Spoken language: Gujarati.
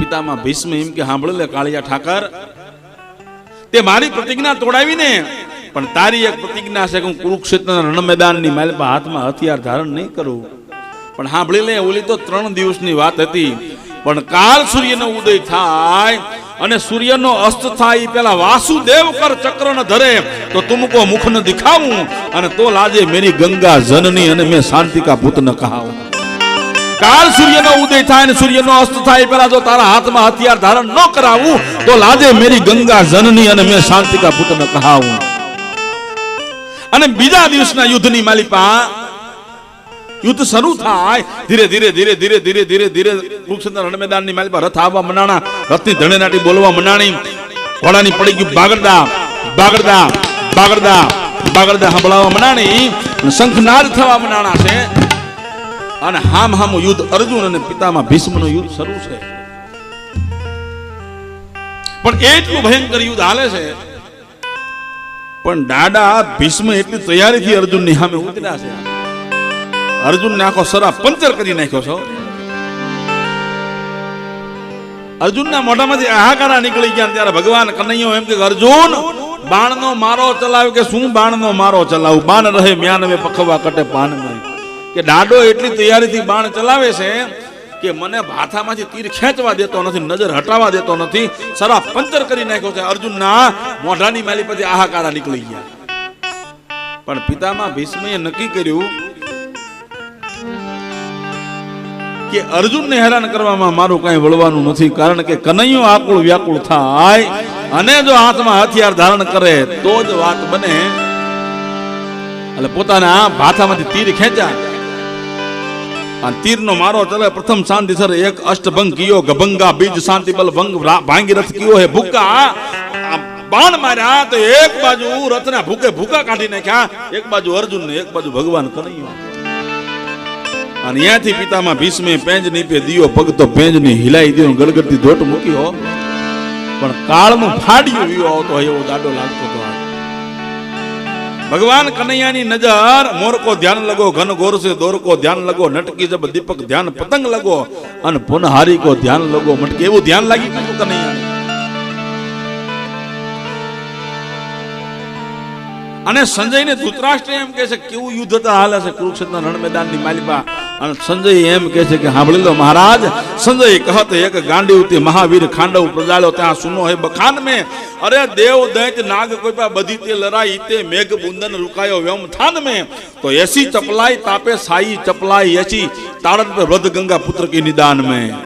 પિતામાં ભીષ્મ એમ કે સાંભળ લે કાળિયા ઠાકર. તે મારી પ્રતિજ્ઞા તોડાવીને, પણ તારી એક પ્રતિજ્ઞા છે કે હું કુરુક્ષેત્રના રણ મેદાનની માલપા હાથમાં હથિયાર ધારણ નહીં કરું. પણ સાંભળી લે, ઓલી તો ત્રણ દિવસની વાત હતી. પણ કાલ સૂર્યનો ઉદય થાય અને સૂર્યનો અસ્ત થાય પેલા વાસુદેવ કર ચક્ર ધરે. તો તુમકો મુખ ન દિખાવું અને તો લાજે મેરી ગંગા જનની અને મેં શાંતિકા ભૂત ન કહાવું. કાલ સૂર્યનો ઉદય થાય અને સૂર્યનો અસ્ત થાય પહેલા જો તારા હાથમાં હથિયાર ધારણ ન કરાવું, તો લાજે મેરી ગંગા જનની અને મેં શાંતિકા પુત્રને કહાવું. અને બીજા દિવસના યુદ્ધની માલિપા, યુદ્ધ શરૂ થાય. ધીરે ધીરે ધીરે ધીરે ધીરે ધીરે ધીરે કુરુક્ષેત્ર રણમેદાનની માલિપા રથ આવવા મનાણા, રથની ધણેનાટી બોલવા મનાણી. ઘોડાની પડી ગયું બાગડદા બાગડદા બાગડદા બાગડદા સંભળાવવા મનાણી. શંખનાદ થવા મનાણા છે. અને હામ હામ યુદ્ધ અર્જુન અને પિતામાં ભીષ્મનું યુદ્ધ શરૂ છે. પણ એટલું ભયંકર યુદ્ધ હાલે છે. પણ દાડા ભીષ્મ એટલી તૈયારીથી અર્જુનની સામે ઉતર્યા છે. અર્જુનને આખો સરા પંચર કરી નાખ્યો છો. અર્જુનના મોઢામાંથી આહાકારા નીકળી ગયા ત્યારે ભગવાન કનૈયો એમ કે, અર્જુન, બાણનો મારો ચલાવ કે શું બાણનો મારો ચલાવું? બાણ રહે મ્યાનવે પખવા કટે પાન કે દાડો એટલી તૈયારીથી બાણ ચલાવે છે કે મને ભાથામાંથી તીર ખેંચવા દેતો નથી, નજર હટાવવા દેતો નથી. સરા પંચર કરી નાખ્યો છે. અર્જુનના મોઢાની માલી પછી આહાકારા નીકળી ગયા. પણ પિતામાં ભીષ્મએ નક્કી કર્યું કે અર્જુનને હેરાન કરવામાં મારું કાંઈ વળવાનું નથી, કારણ કે કનૈયો આકુળ વ્યાકુળ થાય અને જો હાથમાં હથિયાર ધારણ કરે, તો જ વાત બને. એટલે પોતાના ભાથામાંથી તીર ખેંચ્યા. આ તીરનો મારો ચલે, પ્રથમ શાંતિ સર, એક અષ્ટભંગ કિયો ગભંગા, બીજ શાંતિ બલ, ભંગ ભાંગી રથ કિયો હે, ભૂકા. બાણ માર્યા તો એક બાજુ રથના ભૂકે ભૂકા કાઢી નાખ્યા. એક બાજુ અર્જુન ને, એક બાજુ ભગવાન કનૈયો. અને ત્યાંથી પિતામાં ભીષ્મે પેંજ નીપે દિયો પગ તો પેંજની હિલાઈ દીધો ગળગડતી ધોટ મૂક્યો પણ કાળનું ફાડ્યું વિયો આવતો એવો દાડો લાગતો હતો. ભગવાન કનૈયાની નજર મોરકો ધ્યાન લગો, ઘન ગોરસે દોરકો ધ્યાન લગો, નટકી જબ દીપક ધ્યાન પતંગ લગો, અને પુનહારી કો ધ્યાન લગો. મટકે એવું ધ્યાન લાગી ગયું કનૈયાને. અને સંજયને ધૂતરાષ્ટ્ર એમ કહે છે કેવું યુદ્ધ હતા હાલે છે કુરુક્ષેત્રના રણ મેદાનની માલિપા. અને સંજય એમ કહે છે કે સાંભળી લો મહારાજ, સંજય કહત એક ગાંડી મહાવીર ખાંડવ પ્રજાળો ત્યાં સુનો હે બખાન મે. અરે દેવ દૈત નાગ કોઈ બધી તે લડાઈ તે મેઘ બુંદન રુકાયો વ્યમ થાન મે. તો એસી ચપલાઈ તાપે સાઈ ચપલાઈ એસી તાળન પર વધ ગંગા પુત્ર કે નિદાન મે.